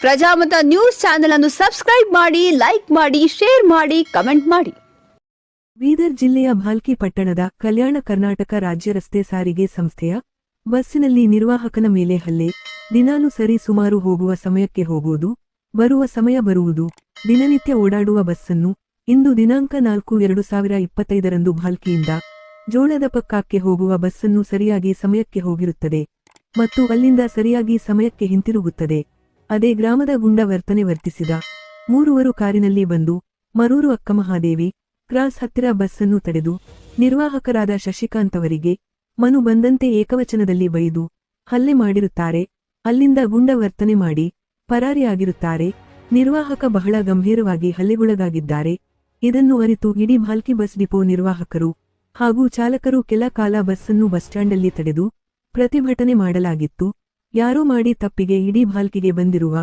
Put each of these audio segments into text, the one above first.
Prajamata news channel ಅನ್ನು subscribe ಮಾಡಿ, like ಮಾಡಿ, ಶೇರ್ ಮಾಡಿ, ಕಮೆಂಟ್ ಮಾಡಿ. ಬೀದರ್ ಜಿಲ್ಲೆಯ ಭಾಲ್ಕಿ ಪಟ್ಟಣದ ಕಲ್ಯಾಣ ಕರ್ನಾಟಕ ರಾಜ್ಯ ರಸ್ತೆ ಸಾರಿಗೆ ಸಂಸ್ಥೆಯ ಬಸ್ಸಿನಲ್ಲಿ ನಿರ್ವಾಹಕನ ಮೇಲೆ ಹಲ್ಲೆ. ದಿನಾಲು ಸರಿ ಸುಮಾರು ಹೋಗುವ ಸಮಯಕ್ಕೆ ಹೋಗುವುದು, ಬರುವ ಸಮಯ ಬರುವುದು. ದಿನನಿತ್ಯ ಓಡಾಡುವ ಬಸ್ಸನ್ನು ಇಂದು ದಿನಾಂಕ ನಾಲ್ಕು ಎರಡು ಸಾವಿರ ಇಪ್ಪತ್ತೈದರಂದು ಭಾಲ್ಕಿಯಿಂದ ಜೋಳದ ಪಕ್ಕಕ್ಕೆ ಹೋಗುವ ಬಸ್ಸನ್ನು ಸರಿಯಾಗಿ ಸಮಯಕ್ಕೆ ಹೋಗಿರುತ್ತದೆ ಮತ್ತು ಅಲ್ಲಿಂದ ಸರಿಯಾಗಿ ಸಮಯಕ್ಕೆ ಹಿಂತಿರುಗುತ್ತದೆ. ಅದೇ ಗ್ರಾಮದ ಗುಂಡ ವರ್ತನೆ ವರ್ತಿಸಿದ ಮೂರುವರು ಕಾರಿನಲ್ಲಿ ಬಂದು ಮರೂರು ಅಕ್ಕಮಹಾದೇವಿ ಕ್ರಾಸ್ ಹತ್ತಿರ ಬಸ್ಸನ್ನು ತಡೆದು ನಿರ್ವಾಹಕರಾದ ಶಶಿಕಾಂತ್ ಅವರಿಗೆ ಮನು ಬಂದಂತೆ ಏಕವಚನದಲ್ಲಿ ಬೈದು ಹಲ್ಲೆ ಮಾಡಿರುತ್ತಾರೆ. ಅಲ್ಲಿಂದ ಗುಂಡ ವರ್ತನೆ ಮಾಡಿ ಪರಾರಿಯಾಗಿರುತ್ತಾರೆ. ನಿರ್ವಾಹಕ ಬಹಳ ಗಂಭೀರವಾಗಿ ಹಲ್ಲೆಗೊಳಗಾಗಿದ್ದಾರೆ. ಇದನ್ನು ಅರಿತು ಇಡೀ ಭಾಲ್ಕಿ ಬಸ್ ಡಿಪೋ ನಿರ್ವಾಹಕರು ಹಾಗೂ ಚಾಲಕರು ಕೆಲ ಕಾಲ ಬಸ್ಸನ್ನು ಬಸ್ ಸ್ಟ್ಯಾಂಡಲ್ಲಿ ತಡೆದು ಪ್ರತಿಭಟನೆ ಮಾಡಲಾಗಿತ್ತು. ಯಾರೋ ಮಾಡಿ ತಪ್ಪಿಗೆ ಇಡೀ ಭಾಲ್ಕಿಗೆ ಬಂದಿರುವ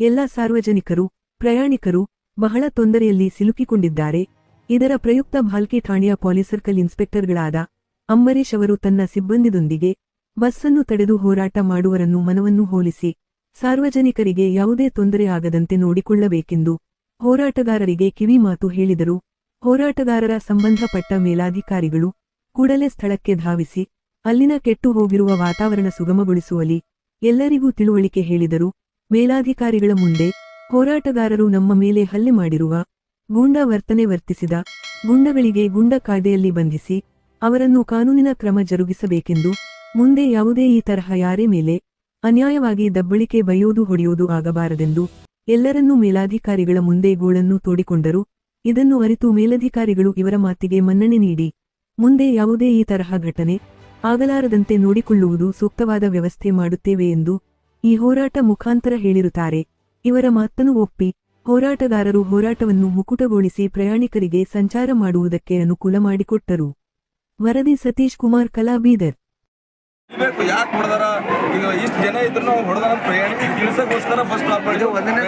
ಎಲ್ಲ ಸಾರ್ವಜನಿಕರು, ಪ್ರಯಾಣಿಕರು ಬಹಳ ತೊಂದರೆಯಲ್ಲಿ ಸಿಲುಕಿಕೊಂಡಿದ್ದಾರೆ. ಇದರ ಪ್ರಯುಕ್ತ ಭಾಲ್ಕಿ ಠಾಣೆಯ ಪೊಲೀಸ್ ಸರ್ಕಲ್ ಇನ್ಸ್ಪೆಕ್ಟರ್ಗಳಾದ ಅಂಬರೀಶ್ ಅವರು ತನ್ನ ಸಿಬ್ಬಂದಿದೊಂದಿಗೆ ಬಸ್ಸನ್ನು ತಡೆದು ಹೋರಾಟ ಮಾಡುವರನ್ನು ಮನವನ್ನು ಹೋಲಿಸಿ ಸಾರ್ವಜನಿಕರಿಗೆ ಯಾವುದೇ ತೊಂದರೆ ಆಗದಂತೆ ನೋಡಿಕೊಳ್ಳಬೇಕೆಂದು ಹೋರಾಟಗಾರರಿಗೆ ಕಿವಿಮಾತು ಹೇಳಿದರು. ಹೋರಾಟಗಾರರ ಸಂಬಂಧಪಟ್ಟ ಮೇಲಾಧಿಕಾರಿಗಳು ಕೂಡಲೇ ಸ್ಥಳಕ್ಕೆ ಧಾವಿಸಿ ಅಲ್ಲಿನ ಕೆಟ್ಟು ಹೋಗಿರುವ ವಾತಾವರಣ ಸುಗಮಗೊಳಿಸುವಲ್ಲಿ ಎಲ್ಲರಿಗೂ ತಿಳುವಳಿಕೆ ಹೇಳಿದರು. ಮೇಲಾಧಿಕಾರಿಗಳ ಮುಂದೆ ಹೋರಾಟಗಾರರು ನಮ್ಮ ಮೇಲೆ ಹಲ್ಲೆ ಮಾಡಿರುವ ಗೂಂಡಾ ವರ್ತನೆ ವರ್ತಿಸಿದ ಗುಂಡಗಳಿಗೆ ಗುಂಡ ಕಾಯ್ದೆಯಲ್ಲಿ ಬಂಧಿಸಿ ಅವರನ್ನು ಕಾನೂನಿನ ಕ್ರಮ ಜರುಗಿಸಬೇಕೆಂದು ಮುಂದೆ ಯಾವುದೇ ಈ ತರಹ ಯಾರೇ ಮೇಲೆ ಅನ್ಯಾಯವಾಗಿ ದಬ್ಬಳಿಕೆ ಬೈಯೋದು ಹೊಡೆಯೋದು ಆಗಬಾರದೆಂದು ಎಲ್ಲರನ್ನೂ ಮೇಲಾಧಿಕಾರಿಗಳ ಮುಂದೆ ಗೋಳನ್ನು ತೋಡಿಕೊಂಡರು. ಇದನ್ನು ಅರಿತು ಮೇಲಧಿಕಾರಿಗಳು ಇವರ ಮಾತಿಗೆ ಮನ್ನಣೆ ನೀಡಿ ಮುಂದೆ ಯಾವುದೇ ಈ ತರಹ ಘಟನೆ ಆಗಲಾರದಂತೆ ನೋಡಿಕೊಳ್ಳುವುದು ಸೂಕ್ತವಾದ ವ್ಯವಸ್ಥೆ ಮಾಡುತ್ತೇವೆ ಎಂದು ಈ ಹೋರಾಟ ಮುಖಾಂತರ ಹೇಳಿರುತ್ತಾರೆ. ಇವರ ಮಾತನ್ನು ಒಪ್ಪಿ, ಹೋರಾಟಗಾರರು ಹೋರಾಟವನ್ನು ಮುಕುಟಗೊಳಿಸಿ ಪ್ರಯಾಣಿಕರಿಗೆ ಸಂಚಾರ ಮಾಡುವುದಕ್ಕೆ ಅನುಕೂಲ ಮಾಡಿಕೊಟ್ಟರು. ವರದಿ ಸತೀಶ್ ಕುಮಾರ್ ಕಲಾ ಬೀದರ್ ಬೇಕು ಯಾಕೆ ಹೊಡೆದಾರ? ಈಗ ಇಷ್ಟು ಜನ ಇದ್ರು ನಾವು ಹೊಡೆದಾರ ಪ್ರಯಾಣಿಕ ಕೆಲಸಕ್ಕೋಸ್ಕರ ಬಸ್ ಸ್ಟಾಪ್ ಮಾಡಿದ್ವಿ ಒಂದನೇ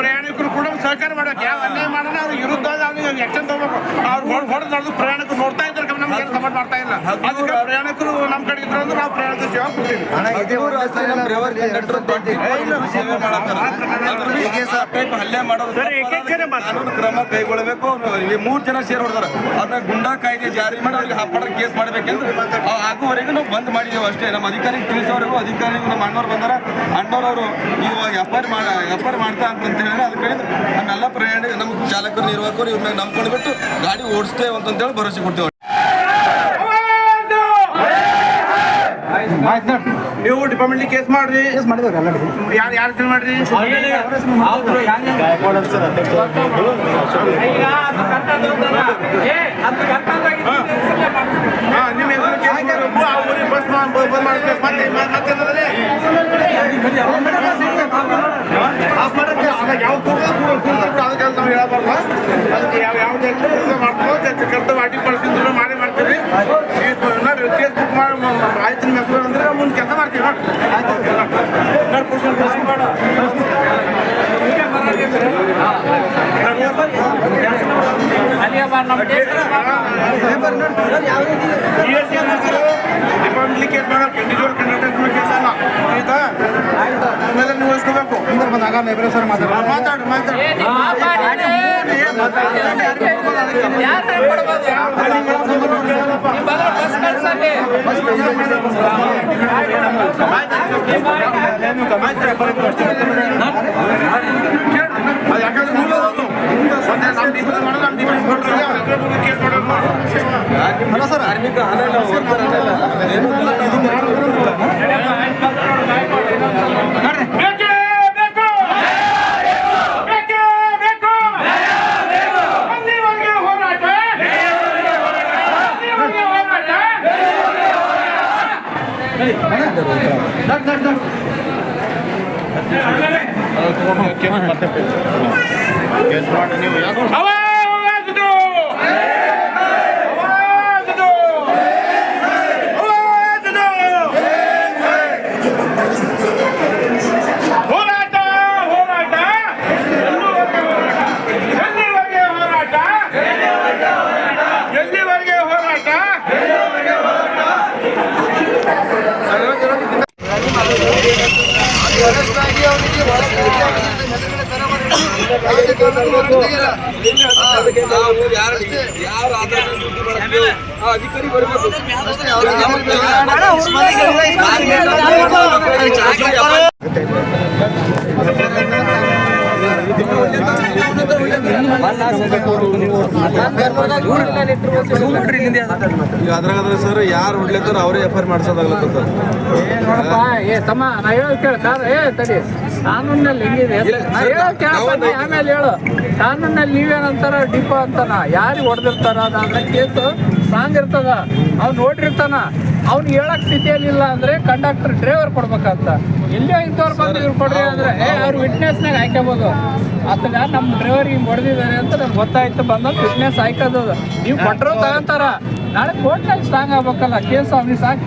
ಪ್ರಯಾಣಿಕರು ಕೂಡ ಸಹಕಾರ ಮಾಡಬೇಕು ಯಾವ ಅನ್ಯಾಯ ಮಾಡೋಣ ಅವ್ರ ವಿರುದ್ಧ ಆಕ್ಷನ್ ತಗೋಬೇಕು. ಅವ್ರು ಹೊಡ್ ಹೊಡೆದು ನಡೆದು ಪ್ರಯಾಣಿಕರು ನೋಡ್ತಾ ಇದ್ದಾರೆ ನಮ್ಗೆ ಏನು ಸಪೋರ್ಟ್ ಮಾಡ್ತಾ ಇಲ್ಲ. ಅದಕ್ಕೆ ಪ್ರಯಾಣಿಕರು ನಮ್ಮ ಕಡೆ ಇದ್ರು ಅಂದ್ರೆ ನಾವು ಪ್ರಯಾಣಿಕರ ಸೇವೆ ಕೊಡ್ತೀವಿ ಹಲ್ಲೆ ಮಾಡೋದು ಕಾನೂನು ಕ್ರಮ ಕೈಗೊಳ್ಳಬೇಕು. ಮೂರು ಮೂರ್ ಜನ ಸೇರ್ ಹೊಡೆದಾರ ಅವ್ರನ್ನ ಗುಂಡಾ ಕಾಯ್ದೆ ಜಾರಿ ಮಾಡಿ ಅವ್ರಿಗೆ ಹಾಪಾಡ ಕೇಸ್ ಮಾಡಬೇಕೆಂದು ಆ- ಆಗುವವರೆಗೂ ನಾವು ಬಂದ್ ಮಾಡಿದ್ದೇವೆ ಅಷ್ಟೇ. ನಮ್ಮ ಅಧಿಕಾರಿಗೆ ತಿಳಿಸೋವರೆಗೂ ಅಧಿಕಾರಿಗಳು ನಮ್ಮ ಅಣ್ಣವ್ರು ಬಂದಾರ. ಅಣ್ಣವ್ರವರು ಇವಾಗ ಎಫ್ ಐ ಮಾಡ ಎಫ್ ಐ ಮಾಡ್ತಾ ಅಂತ ಹೇಳಿದ್ರೆ ಅದ್ರ ಕಡೆ ನಮ್ಮೆಲ್ಲ ಪ್ರಯಾಣ ನಮ್ಮ ಚಾಲಕರು ನಿರ್ವಾಹಕರು ಇವ್ರನ್ನ ನಂಬ್ಕೊಂಡ್ಬಿಟ್ಟು ಗಾಡಿ ಓಡಿಸ್ತೇವೆ ಅಂತಂತೇಳಿ ಭರವಸೆ ಕೊಡ್ತೇವೆ ನೀವು ಡಿಪಾರ್ಟ್ಮೆಂಟ್ ಕೇಸ್ ಮಾಡ್ರಿ. ಯಾರು ಯಾರು ಕೇಸ್ ಮಾಡ್ರಿ? ಹಾ ನಿಮ್ಮ ಹೆಸರು ಕೇಸ್ ಮಾಡಬೇಕು ಆ ಊರಿಗೆ ಬಸ್ ಬಂದ್ ಮಾಡಿಸ್ಬೇಕು ಮತ್ತೆ ಮತ್ತೆ ಏನಂದ್ರೆ? ಆಫ್ ಮಾಡಕ್ಕೆ ಅದ ಯಾವ ಅದಕ್ಕೆ ನಾವು ಹೇಳಬಾರ್ದು. ಅದಕ್ಕೆ ಯಾವ ಯಾವುದೇ ಕರ್ತವ್ಯ ಅಡ್ಡಿ ಮಾಡೇ ಮಾಡ್ತೀವಿ ಬುಕ್ ಮಾಡಿ ಆಯ್ತು ನಿಮ್ಮ ಹೆಸರು ಅಂದ್ರೆ ಮುಂದೆ ಕೆಲಸ ಮಾಡ್ತೀವಿ ನೋಡಿ. ಮಾಡ ಡಿಪಾರ್ಟ್ಮೆಂಟ್ಲಿ ಕೇಸ್ ಮಾಡೋ ಇಂಡಿವಿಜುವಲ್ ಕಂಡಕ್ಟರ್ ಕೇಸ್ ಅಲ್ಲ ಆಯ್ತಾ ಆಮೇಲೆ ನೀವು ಉಳಿಸ್ಕೋಬೇಕು ಮಾತಾಡು ಮಾತಾಡು ಅದು ಯಾಕಂದ್ರೆ ಮೂಲ ಅದು ಒಂದೇ ನಮ್ಮ ಡಿಪಾರ್ಟ್ಮೆಂಟ್ ಮಾಡೋದು ನಮ್ಮ ಡಿಪಾರ್ಟ್ಮೆಂಟ್ ಕೊಟ್ಟರೆ ಅವ್ರ ಹತ್ರ ಕೇಸ್ ಮಾಡೋದು ಕಾರ್ಮಿಕ ಹಣ ಇಲ್ಲ, worker ಅವಾಜು ಅದ್ರಾಗಂದ್ರೆ ಸರ್ ಯಾರು ಹೊಡ್ಲಿತ್ತಾರ ಅವರೇ ಎಫ್ ಐ ಆರ್ ಮಾಡ್ಸೋದಾಗ್ಲತ್ತ ಸರ್ ನೋಡಪ್ಪ ಏ ತಮ್ಮ ನಾ ಹೇಳೋದು ಕಾರ್ ಏ ತಡಿ ಕಾನೂನಲ್ಲಿ ಹೆಂಗಿದೆ ಆಮೇಲೆ ಹೇಳು. ಕಾನೂನಲ್ಲಿ ನೀವೇನಂತಾರ ಡಿಪೋ ಅಂತಾನ. ಯಾರಿಗೆ ಹೊಡೆದಿರ್ತಾರ ಅದಂದ್ರೆ ಕೇಸು ಸ್ಟ್ರಾಂಗ್ ಇರ್ತದ. ಅವ್ನು ನೋಡಿರ್ತಾನ. ಅವ್ನು ಹೇಳಕ್ ಸ್ಥಿತಿಯಲ್ಲಿಲ್ಲ ಅಂದ್ರೆ ಕಂಡಕ್ಟರ್ ಡ್ರೈವರ್ ಕೊಡ್ಬೇಕಂತ. ಇಲ್ಲೇ ಇಂಥವ್ರು ಬಂದು ಇವ್ರು ಕೊಡ್ರಿ ಅಂದ್ರೆ ಏ ಅವ್ರು ವಿಟ್ನೆಸ್ನಾಗ ಹಾಕ್ಯಬೋದು. ಆತಗ ನಮ್ಮ ಡ್ರೈವರ್ ಹಿಂಗೆ ಹೊಡೆದಿದ್ದಾರೆ ಅಂತ ನಮ್ಗೆ ಗೊತ್ತಾಯ್ತು. ಬಂದ ವಿಟ್ನೆಸ್ ಹಾಕೋದು ನೀವು ಕೊಟ್ಟರು ತಗೊಂತಾರ. ನಾಳೆ ಕೋರ್ಟ್ನಲ್ಲಿ ಸ್ಟ್ರಾಂಗ್ ಆಗ್ಬೇಕಲ್ಲ ಕೇಸ್ ಅವ್ನಿಗೆ ಸಾಕು.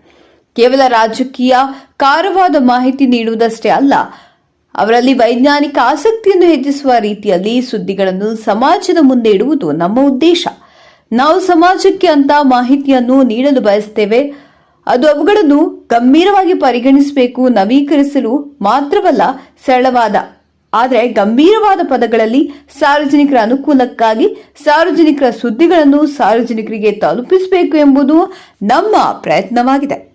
ಕೇವಲ ರಾಜಕೀಯ ಕಾರವಾದ ಮಾಹಿತಿ ನೀಡುವುದಷ್ಟೇ ಅಲ್ಲ, ಅವರಲ್ಲಿ ವೈಜ್ಞಾನಿಕ ಆಸಕ್ತಿಯನ್ನು ಹೆಚ್ಚಿಸುವ ರೀತಿಯಲ್ಲಿ ಸುದ್ದಿಗಳನ್ನು ಸಮಾಜದ ಮುಂದೆ ಇಡುವುದು ನಮ್ಮ ಉದ್ದೇಶ. ನಾವು ಸಮಾಜಕ್ಕೆ ಅಂತ ಮಾಹಿತಿಯನ್ನು ನೀಡಲು ಬಯಸ್ತೇವೆ. ಅದು ಅವುಗಳನ್ನು ಗಂಭೀರವಾಗಿ ಪರಿಗಣಿಸಬೇಕು, ನವೀಕರಿಸಲು ಮಾತ್ರವಲ್ಲ, ಸರಳವಾದ, ಆದರೆ ಗಂಭೀರವಾದ ಪದಗಳಲ್ಲಿ ಸಾರ್ವಜನಿಕರ ಅನುಕೂಲಕ್ಕಾಗಿ ಸಾರ್ವಜನಿಕರ ಸುದ್ದಿಗಳನ್ನು ಸಾರ್ವಜನಿಕರಿಗೆ ತಲುಪಿಸಬೇಕು ಎಂಬುದು ನಮ್ಮ ಪ್ರಯತ್ನವಾಗಿದೆ.